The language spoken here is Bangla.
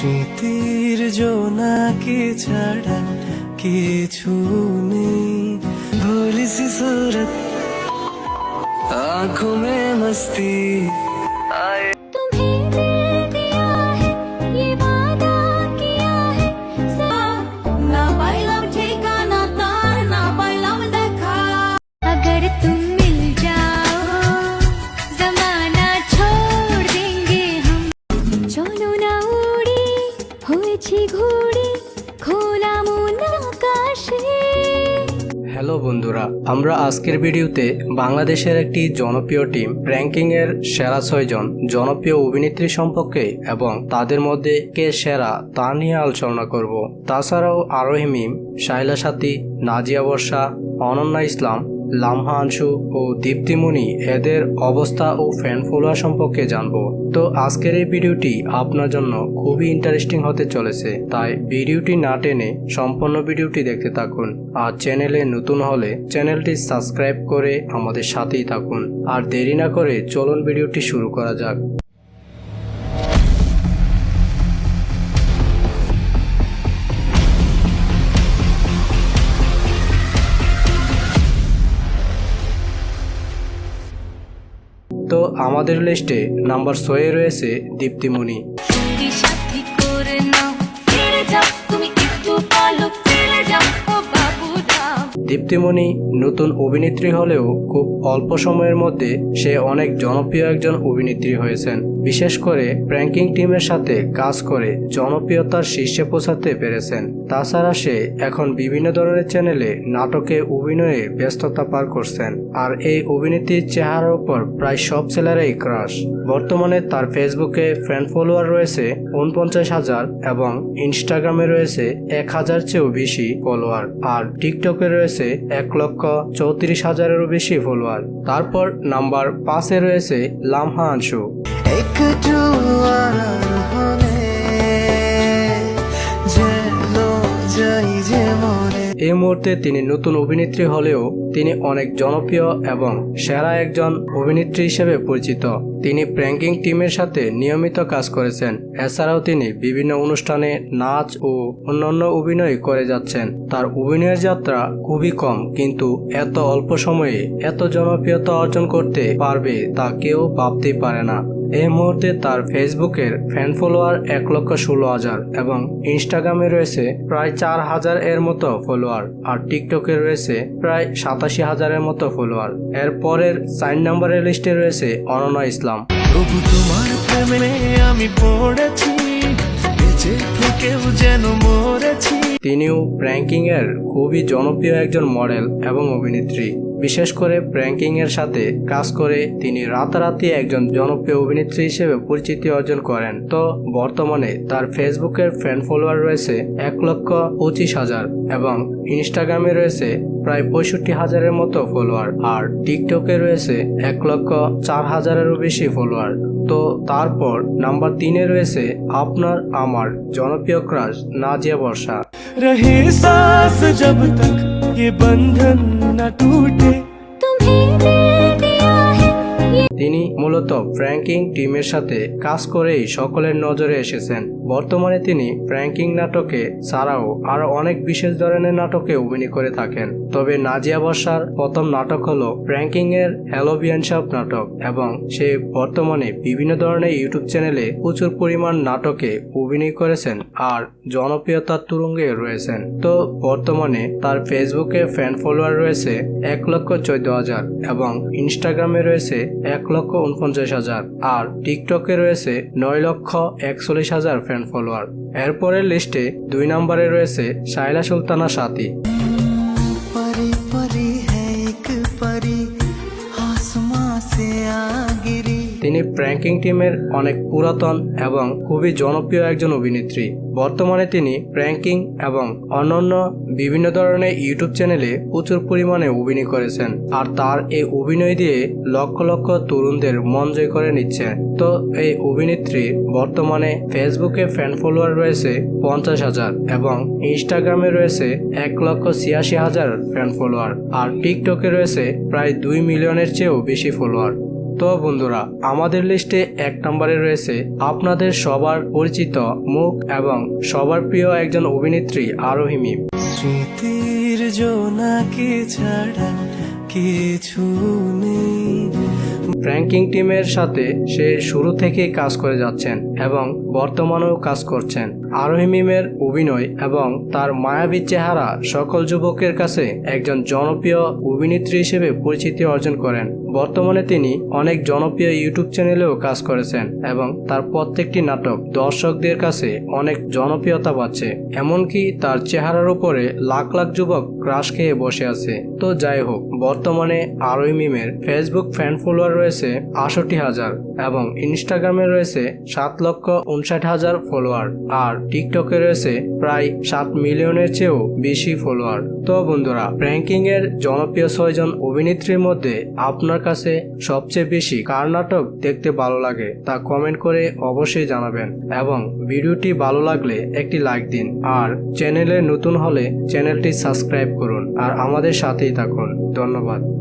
স্মৃতির জোনাকে ছাড়া কিছু নেই ভোলি সি सूरत आंखों में मस्ती হ্যালো বন্ধুরা, আমরা আজকের ভিডিওতে বাংলাদেশের একটি জনপ্রিয় টিম র্যাঙ্কিংয়ের সেরা ছয়জন জনপ্রিয় অভিনেত্রী সম্পর্কে এবং তাদের মধ্যে কে সেরা তা নিয়ে আলোচনা করব। তাছাড়াও আরোহিমিম শাইলা সাথী, নাজিয়া বর্ষা, অনন্যা ইসলাম লামহা আনসু ও দীপ্তিমণি এদের অবস্থা ও ফ্যান ফলোয়ার সম্পর্কে জানব। তো আজকের এই ভিডিওটি আপনার জন্য খুবই ইন্টারেস্টিং হতে চলেছে, তাই ভিডিওটি না টেনে সম্পূর্ণ ভিডিওটি দেখতে থাকুন। আর চ্যানেলে নতুন হলে চ্যানেলটি সাবস্ক্রাইব করে আমাদের সাথেই থাকুন। আর দেরি না করে চলুন ভিডিওটি শুরু করা যাক। আমাদের লিস্টে নাম্বার ছয়ে রয়েছে দীপ্তিমণি। দীপ্তিমণি নতুন অভিনেত্রী হলেও খুব অল্প সময়ের মধ্যে সে অনেক জনপ্রিয় একজন অভিনেত্রী হয়েছেন। বিশেষ করে প্র্যাঙ্কিং টিমের সাথে কাজ করে জনপ্রিয়তার শীর্ষে পৌঁছাতে পেরেছেন। তাছাড়া সে এখন বিভিন্ন ধরনের চ্যানেলে নাটকে অভিনয়ে ব্যস্ততা পার করছেন। আর এই অভিনেত্রীর চেহারার উপর প্রায় সব ছেলেরাই ক্রাশ বর্তমানে তার ফেসবুকে ফ্যান ফলোয়ার রয়েছে উনপঞ্চাশ হাজার এবং ইনস্টাগ্রামে রয়েছে এক হাজার চেয়েও বেশি ফলোয়ার আর টিকটকে রয়েছে এক লক্ষ চৌত্রিশ হাজারেরও বেশি ফলোয়ার তারপর নাম্বার পাঁচে রয়েছে লামহা আনসু। এই মুহূর্তে তিনি নতুন অভিনেত্রী হলেও তিনি অনেক জনপ্রিয় এবং সেরা একজন অভিনেত্রী হিসেবে পরিচিত। তিনি প্র্যাঙ্কিং টিমের সাথে নিয়মিত কাজ করেছেন। এছাড়াও তিনি বিভিন্ন অনুষ্ঠানে নাচ ও অন্যান্য অভিনয় করে যাচ্ছেন। তার অভিনয়ের যাত্রা খুবই কম, কিন্তু এত অল্প সময়ে এত জনপ্রিয়তা অর্জন করতে পারবে তা কেউ ভাবতেই পারে না। এই মুহূর্তে তার ফেসবুকের ফ্যান ফলোয়ার এক লক্ষ ষোলো হাজার এবং ইনস্টাগ্রামে রয়েছে প্রায় চার হাজার এর মতো ফলোয়ার আর টিকটকে রয়েছে প্রায় সাতাশি হাজারের মতো ফলোয়ার। এর পরের সাইন নাম্বারের লিস্টে রয়েছে অনন্যা ইসলাম। তবু তোমার প্রেমে আমি পড়েছি বেঁচে থেকেও যেন মরেছি। তিনিও প্র্যাঙ্কিং এর খুবই জনপ্রিয় একজন মডেল এবং অভিনেত্রী। বিশেষ করে প্র্যাঙ্কিং এর সাথে কাজ করে তিনি রাতারাতি একজন জনপ্রিয় অভিনেত্রী হিসেবে পরিচিতি অর্জন করেন তো বর্তমানে তার ফেসবুকের ফ্যান ফলোয়ার রয়েছে এক লক্ষ পঁচিশ হাজার এবং ইনস্টাগ্রামে রয়েছে প্রায় পঁয়ষট্টি হাজারের মতো ফলোয়ার আর টিকটকে রয়েছে এক লক্ষ চার হাজারেরও বেশি ফলোয়ার তো তারপর নাম্বার তিনে রয়েছে আপনার আমার জনপ্রিয় ক্রাশ নাজিয়া বর্ষা रहे सांस जब तक ये बंधन न टूटे তিনি মূলত ফ্র্যাঙ্কিং টিমের সাথে কাজ করেই সকলের নজরে এসেছেন। বর্তমানে তিনি ফ্র্যাঙ্কিং নাটকে ছাড়াও আরও অনেক বিশেষ ধরনের নাটকে অভিনয় করে থাকেন। তবে নাজিয়া বর্ষার প্রথম নাটক হলো ফ্র্যাঙ্কিং এর হ্যালোবিয়ান সব নাটক এবং সে বর্তমানে বিভিন্ন ধরনের ইউটিউব চ্যানেলে প্রচুর পরিমাণ নাটকে অভিনয় করেছেন আর জনপ্রিয়তার তুরঙ্গে রয়েছেন। তো বর্তমানে তার ফেসবুকে ফ্যান ফলোয়ার রয়েছে এক লক্ষ চোদ্দ হাজার এবং ইনস্টাগ্রামে রয়েছে এক লক্ষ উনপঞ্চাশ হাজার আর টিকটকে রয়েছে নয় লক্ষ একচল্লিশ হাজার ফ্যান ফলোয়ার এরপরের লিস্টে দুই নম্বরে রয়েছে শাইলা সুলতানা সাথী परी परी है एक परी आसमां से आ गिरी তিনি প্র্যাঙ্কিং টিমের অনেক পুরাতন এবং খুবই জনপ্রিয় একজন অভিনেত্রী। বর্তমানে তিনি প্র্যাঙ্কিং এবং অন্যান্য বিভিন্ন ধরনের ইউটিউব চ্যানেলে প্রচুর পরিমাণে অভিনয় করেছেন। আর তার এই অভিনয় দিয়ে লক্ষ লক্ষ তরুণদের মন জয় করে নিচ্ছেন। তো এই অভিনেত্রী বর্তমানে ফেসবুকে ফ্যান ফলোয়ার রয়েছে পঞ্চাশ হাজার এবং ইনস্টাগ্রামে রয়েছে এক লক্ষ ছিয়াশি হাজার ফ্যান ফলোয়ার আর টিকটকে রয়েছে প্রায় দুই মিলিয়নের চেয়েও বেশি ফলোয়ার তো বন্ধুরা আমাদের লিস্টে এক নম্বরে রয়েছে আপনাদের সবার পরিচিত মুখ এবং সবার প্রিয় একজন অভিনেত্রী আরোহী মিম। স্মৃতির জোনাকে ছাড়া কিছু নেই। ফ্র্যাঙ্কিং টিমের সাথে সে শুরু থেকে কাজ করে যাচ্ছেন এবং বর্তমানেও কাজ করছেন। আরোহী মিমের অভিনয় এবং তার মায়াবী চেহারা সকল যুবকের কাছে একজন জনপ্রিয় অভিনেত্রী হিসেবে পরিচিতি অর্জন করেন। বর্তমানে তিনি অনেক জনপ্রিয় ইউটিউব চ্যানেলেও কাজ করেছেন এবং তার প্রত্যেকটি নাটক দর্শকদের কাছে অনেক জনপ্রিয়তা পাচ্ছে। এমনকি তার চেহারার উপরে লাখ লাখ যুবক ক্রাশ খেয়ে বসে আছে। তো যাই হোক, বর্তমানে আরোই মিমের ফেসবুক ফ্যান ফলোয়ার রয়েছে আষট্টি হাজার। এবং ইনস্টাগ্রামে রয়েছে সাত লক্ষ উনষাট হাজার ফলোয়ার আর টিকটকে রয়েছে প্রায় সাত মিলিয়নের চেয়েও বেশি ফলোয়ার তো বন্ধুরা র্যাঙ্কিং এর জনপ্রিয় ছয়জন অভিনেত্রীর মধ্যে আপনার কাছে সবচেয়ে বেশি কার নাটক দেখতে ভালো লাগে তা কমেন্ট করে অবশ্যই জানাবেন এবং ভিডিওটি ভালো লাগলে একটি লাইক দিন। আর চ্যানেলে নতুন হলে চ্যানেলটি সাবস্ক্রাইব করুন। আর আমাদের সাথেই থাকুন। ধন্যবাদ।